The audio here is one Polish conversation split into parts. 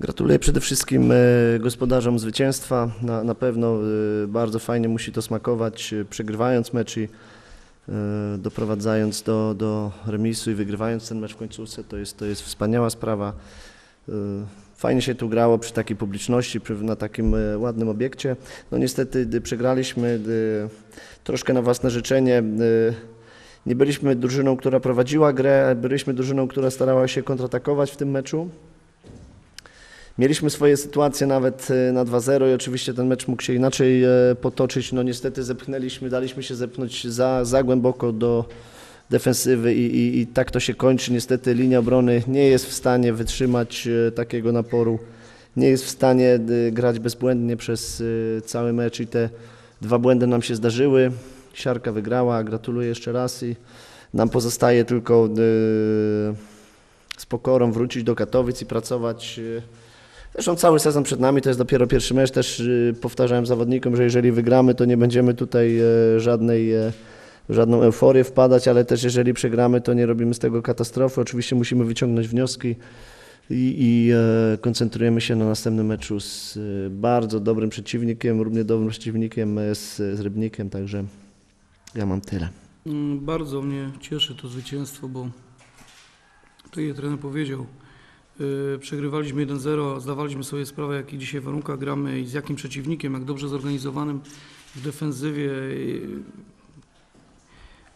Gratuluję przede wszystkim e, gospodarzom zwycięstwa. Na, na pewno e, bardzo fajnie musi to smakować, e, przegrywając mecz i doprowadzając do, do remisu i wygrywając ten mecz w końcówce. To jest, to jest wspaniała sprawa. Fajnie się tu grało przy takiej publiczności, przy, na takim ładnym obiekcie. No niestety przegraliśmy troszkę na własne życzenie. Nie byliśmy drużyną, która prowadziła grę, byliśmy drużyną, która starała się kontratakować w tym meczu. Mieliśmy swoje sytuacje nawet e, na 2-0 i oczywiście ten mecz mógł się inaczej e, potoczyć. No niestety zepchnęliśmy, daliśmy się zepchnąć za, za głęboko do defensywy i, i, i tak to się kończy. Niestety linia obrony nie jest w stanie wytrzymać e, takiego naporu, nie jest w stanie grać bezbłędnie przez cały mecz i te dwa błędy nam się zdarzyły. Siarka wygrała, gratuluję jeszcze raz i nam pozostaje tylko z pokorą wrócić do Katowic i pracować. Zresztą cały sezon przed nami, to jest dopiero pierwszy mecz. Też y, powtarzałem zawodnikom, że jeżeli wygramy, to nie będziemy tutaj e, żadnej, e, żadną euforię wpadać, ale też jeżeli przegramy, to nie robimy z tego katastrofy. Oczywiście musimy wyciągnąć wnioski i, i e, koncentrujemy się na następnym meczu z e, bardzo dobrym przeciwnikiem, równie dobrym przeciwnikiem e, z, z Rybnikiem, także ja mam tyle. Mm, Bardzo mnie cieszy to zwycięstwo, bo tak jak trener powiedział, przegrywaliśmy 1-0, a zdawaliśmy sobie sprawę, w jakich dzisiaj warunkach gramy i z jakim przeciwnikiem, jak dobrze zorganizowanym w defensywie, yy,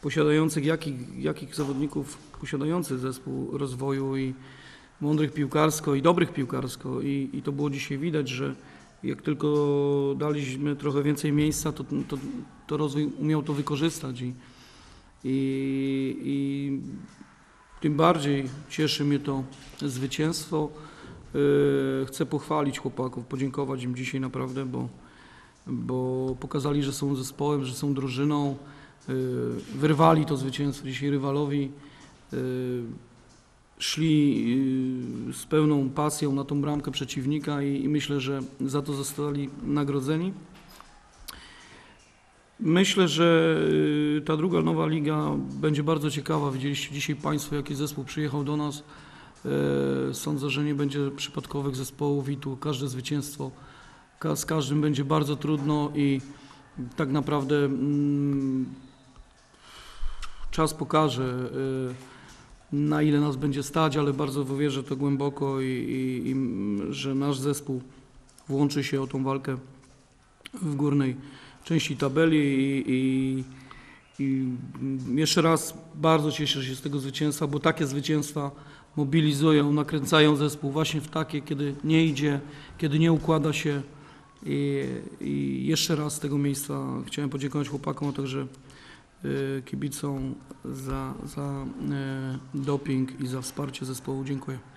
posiadających jakich, jakich zawodników, posiadających zespół rozwoju i mądrych piłkarsko i dobrych piłkarsko. I, i to było dzisiaj widać, że jak tylko daliśmy trochę więcej miejsca, to, to, to rozwój umiał to wykorzystać i, i, i tym bardziej cieszy mnie to zwycięstwo. Yy, Chcę pochwalić chłopaków, podziękować im dzisiaj naprawdę, bo, bo pokazali, że są zespołem, że są drużyną. Yy, Wyrwali to zwycięstwo dzisiaj rywalowi. Yy, Szli z pełną pasją na tą bramkę przeciwnika i, i myślę, że za to zostali nagrodzeni. Myślę, że y, ta druga nowa liga będzie bardzo ciekawa. Widzieliście dzisiaj Państwo, jaki zespół przyjechał do nas. E, Sądzę, że nie będzie przypadkowych zespołów i tu każde zwycięstwo z każdym będzie bardzo trudno i tak naprawdę mm, czas pokaże, y, na ile nas będzie stać, ale bardzo wierzę to głęboko i, i, i że nasz zespół włączy się o tą walkę w górnej części tabeli i, i, i jeszcze raz bardzo cieszę się z tego zwycięstwa, bo takie zwycięstwa mobilizują, nakręcają zespół właśnie w takie, kiedy nie idzie, kiedy nie układa się i, i jeszcze raz z tego miejsca chciałem podziękować chłopakom, a także y, kibicom za, za y, doping i za wsparcie zespołu. Dziękuję.